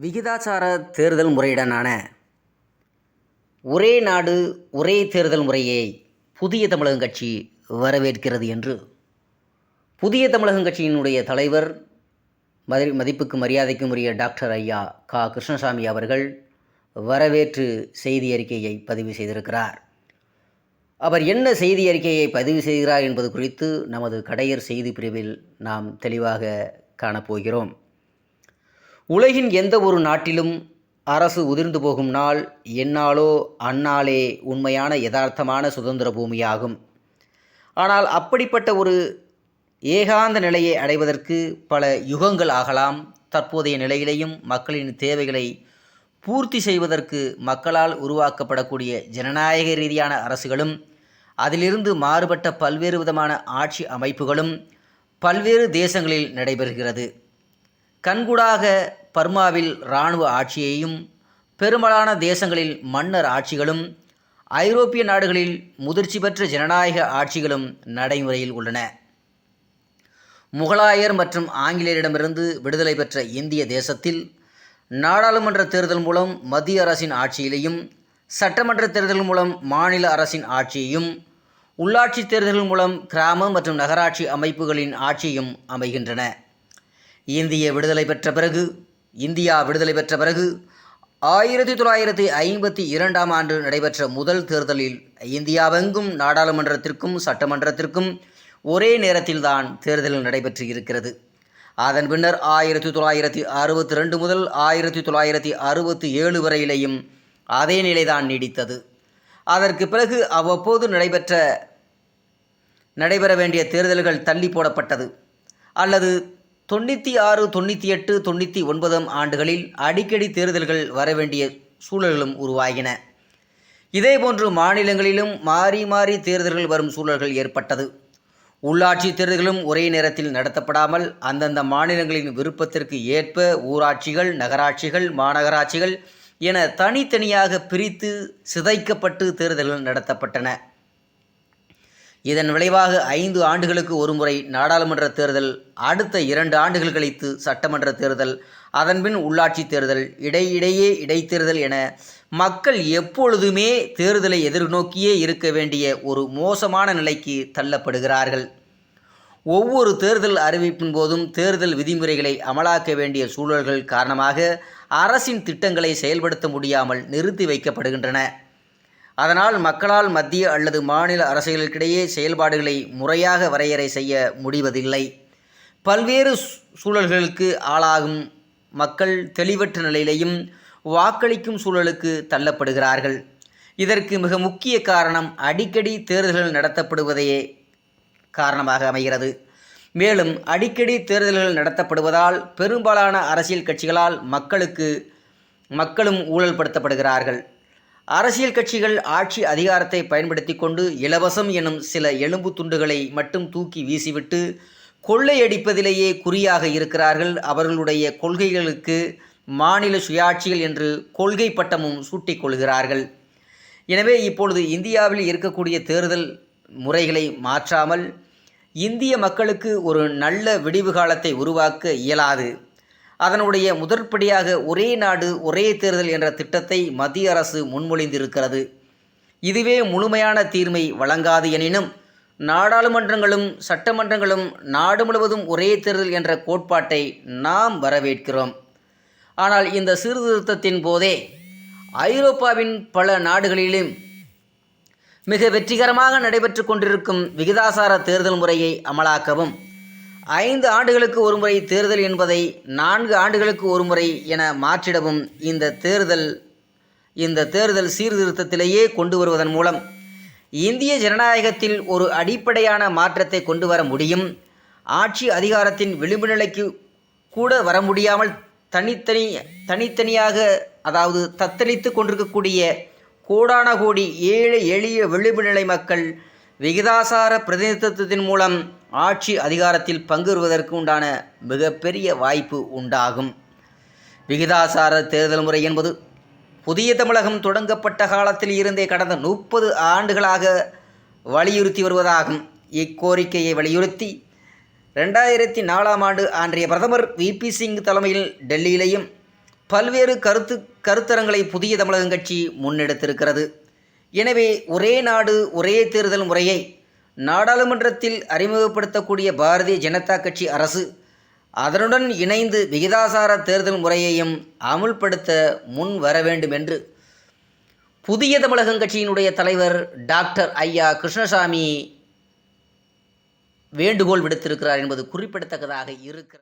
விகிதாசார தேர்தல் முறையுடனான ஒரே நாடு ஒரே தேர்தல் முறையை புதிய தமிழகம் கட்சி வரவேற்கிறது என்று. புதிய தமிழகம் கட்சியினுடைய தலைவர் மதி மதிப்புக்கு மரியாதைக்கும் உரிய டாக்டர் ஐயா கா. கிருஷ்ணசாமி அவர்கள் வரவேற்று செய்தி அறிக்கையை பதிவு செய்திருக்கிறார். அவர் என்ன செய்தி அறிக்கையை பதிவு செய்கிறார் என்பது குறித்து நமது கடையர் செய்தி பிரிவில் நாம் தெளிவாக காணப்போகிறோம். உலகின் எந்த ஒரு நாட்டிலும் அரசு உதிர்ந்து போகும் நாள் என்னாலோ அந்நாளே உண்மையான யதார்த்தமான சுதந்திர பூமியாகும். ஆனால் அப்படிப்பட்ட ஒரு ஏகாந்த நிலையை அடைவதற்கு பல யுகங்கள் ஆகலாம். தற்போதைய நிலையிலேயும் மக்களின் தேவைகளை பூர்த்தி செய்வதற்கு மக்களால் உருவாக்கப்படக்கூடிய ஜனநாயக ரீதியான அரசுகளும் அதிலிருந்து மாறுபட்ட பல்வேறு விதமான ஆட்சி அமைப்புகளும் பல்வேறு தேசங்களில் நடைபெறுகிறது. கண்கூடாக பர்மாவில் இராணுவ ஆட்சியையும் பெரும்பாலான தேசங்களில் மன்னர் ஆட்சிகளும் ஐரோப்பிய நாடுகளில் முதிர்ச்சி பெற்ற ஜனநாயக ஆட்சிகளும் நடைமுறையில் உள்ளன. முகலாயர் மற்றும் ஆங்கிலேயரிடமிருந்து விடுதலை பெற்ற இந்திய தேசத்தில் நாடாளுமன்ற தேர்தல் மூலம் மத்திய அரசின் ஆட்சியிலையும் சட்டமன்ற தேர்தல் மூலம் மாநில அரசின் ஆட்சியையும் உள்ளாட்சி தேர்தல்கள் மூலம் கிராம மற்றும் நகராட்சி அமைப்புகளின் ஆட்சியும் அமைகின்றன. இந்திய விடுதலை பெற்ற பிறகு இந்தியா விடுதலை பெற்ற பிறகு ஆயிரத்தி தொள்ளாயிரத்தி ஐம்பத்தி இரண்டாம் ஆண்டு நடைபெற்ற முதல் தேர்தலில் இந்தியாவெங்கும் நாடாளுமன்றத்திற்கும் சட்டமன்றத்திற்கும் ஒரே நேரத்தில்தான் தேர்தல் நடைபெற்று இருக்கிறது. அதன் பின்னர் ஆயிரத்தி தொள்ளாயிரத்தி அறுபத்தி ரெண்டு முதல் ஆயிரத்தி தொள்ளாயிரத்தி அறுபத்தி ஏழு வரையிலேயும் அதே நிலைதான் நீடித்தது. அதற்கு பிறகு அவ்வப்போது நடைபெற்ற நடைபெற வேண்டிய தேர்தல்கள் தள்ளி போடப்பட்டது. அல்லது தொண்ணூற்றி ஆறு தொண்ணூற்றி எட்டு தொண்ணூற்றி ஒன்பதாம் ஆண்டுகளில் அடிக்கடி தேர்தல்கள் வரவேண்டிய சூழல்களும் உருவாகின. இதேபோன்று மாநிலங்களிலும் மாறி மாறி தேர்தல்கள் வரும் சூழல்கள் ஏற்பட்டது. உள்ளாட்சி தேர்தல்களும் ஒரே நேரத்தில் நடத்தப்படாமல் அந்தந்த மாநிலங்களின் விருப்பத்திற்கு ஏற்ப ஊராட்சிகள் நகராட்சிகள் மாநகராட்சிகள் என தனித்தனியாக பிரித்து சிதைக்கப்பட்டு தேர்தல்கள் நடத்தப்பட்டன. இதன் விளைவாக ஐந்து ஆண்டுகளுக்கு ஒருமுறை நாடாளுமன்ற தேர்தல் அடுத்த இரண்டு ஆண்டுகள் கழித்து சட்டமன்ற தேர்தல் அதன்பின் உள்ளாட்சி தேர்தல் இடையிடையே இடைத்தேர்தல் என மக்கள் எப்பொழுதுமே தேர்தலை எதிர்நோக்கியே இருக்க வேண்டிய ஒரு மோசமான நிலைக்கு தள்ளப்படுகிறார்கள். ஒவ்வொரு தேர்தல் அறிவிப்பின் போதும் தேர்தல் விதிமுறைகளை அமலாக்க வேண்டிய சூழல்கள் காரணமாக அரசின் திட்டங்களை செயல்படுத்த முடியாமல் நிறுத்தி வைக்கப்படுகின்றன. அதனால் மக்களால் மத்திய அல்லது மாநில அரசுகளுக்கிடையே செயல்பாடுகளை முறையாக வரையறை செய்ய முடிவதில்லை. பல்வேறு சூழல்களுக்கு ஆளாகும் மக்கள் தெளிவற்ற நிலையிலையும் வாக்களிக்கும் சூழலுக்கு தள்ளப்படுகிறார்கள். இதற்கு மிக முக்கிய காரணம் அடிக்கடி தேர்தல்கள் நடத்தப்படுவதையே காரணமாக அமைகிறது. மேலும் அடிக்கடி தேர்தல்கள் நடத்தப்படுவதால் பெரும்பாலான அரசியல் கட்சிகளால் மக்களுக்கு மக்களும் ஊழல்படுத்தப்படுகிறார்கள். அரசியல் கட்சிகள் ஆட்சி அதிகாரத்தை பயன்படுத்தி கொண்டு இலவசம் எனும் சில எலும்பு துண்டுகளை மட்டும் தூக்கி வீசிவிட்டு கொள்ளையடிப்பதிலேயே குறியாக இருக்கிறார்கள். அவர்களுடைய கொள்கைகளுக்கு மாநில சுயாட்சிகள் என்று கொள்கை பட்டமும் சூட்டிக் கொள்கிறார்கள். எனவே இப்பொழுது இந்தியாவில் இருக்கக்கூடிய தேர்தல் முறைகளை மாற்றாமல் இந்திய மக்களுக்கு ஒரு நல்ல விடிவு காலத்தை உருவாக்க இயலாது. அதனுடைய முதற்படியாக ஒரே நாடு ஒரே தேர்தல் என்ற திட்டத்தை மத்திய அரசு முன்மொழிந்திருக்கிறது. இதுவே முழுமையான தீர்மை வழங்காது எனினும் நாடாளுமன்றங்களும் சட்டமன்றங்களும் நாடு முழுவதும் ஒரே தேர்தல் என்ற கோட்பாட்டை நாம் வரவேற்கிறோம். ஆனால் இந்த சீர்திருத்தத்தின் போதே ஐரோப்பாவின் பல நாடுகளிலும் மிக வெற்றிகரமாக நடைபெற்று கொண்டிருக்கும் விகிதாசார தேர்தல் முறையை அமலாக்கவும் ஐந்து ஆண்டுகளுக்கு ஒருமுறை தேர்தல் என்பதை நான்கு ஆண்டுகளுக்கு ஒருமுறை என மாற்றிடவும் இந்த தேர்தல் இந்த தேர்தல் சீர்திருத்தத்திலேயே கொண்டு வருவதன் மூலம் இந்திய ஜனநாயகத்தில் ஒரு அடிப்படையான மாற்றத்தை கொண்டு வர முடியும். ஆட்சி அதிகாரத்தின் விளிம்பு நிலைக்கு கூட வர முடியாமல் தனித்தனி தனித்தனியாக அதாவது தத்தளித்து கொண்டிருக்கக்கூடிய கோடான கோடி ஏழை எளிய விளிம்பு நிலை மக்கள் விகிதாசார பிரதிநிதித்துவத்தின் மூலம் ஆட்சி அதிகாரத்தில் பங்குறுவதற்கு உண்டான மிகப்பெரிய வாய்ப்பு உண்டாகும். விகிதாசார தேர்தல் முறை என்பது புதிய தமிழகம் தொடங்கப்பட்ட காலத்தில் இருந்தே கடந்த முப்பது ஆண்டுகளாக வலியுறுத்தி வருவதாகும். இக்கோரிக்கையை வலியுறுத்தி ரெண்டாயிரத்தி நாலாம் ஆண்டு அன்றைய பிரதமர் விபி சிங் தலைமையில் டெல்லியிலேயும் பல்வேறு கருத்து கருத்தரங்களை புதிய தமிழகம் கட்சி முன்னெடுத்திருக்கிறது. எனவே ஒரே நாடு ஒரே தேர்தல் முறையை நாடாளுமன்றத்தில் அறிமுகப்படுத்தக்கூடிய பாரதிய ஜனதா கட்சி அரசு அதனுடன் இணைந்து விகிதாசார தேர்தல் முறையையும் அமுல்படுத்த முன் வர வேண்டும் என்று புதிய தமிழகம் கட்சியினுடைய தலைவர் டாக்டர் ஐயா கிருஷ்ணசாமி வேண்டுகோள் விடுத்திருக்கிறார் என்பது குறிப்பிடத்தக்கதாக இருக்கிறது.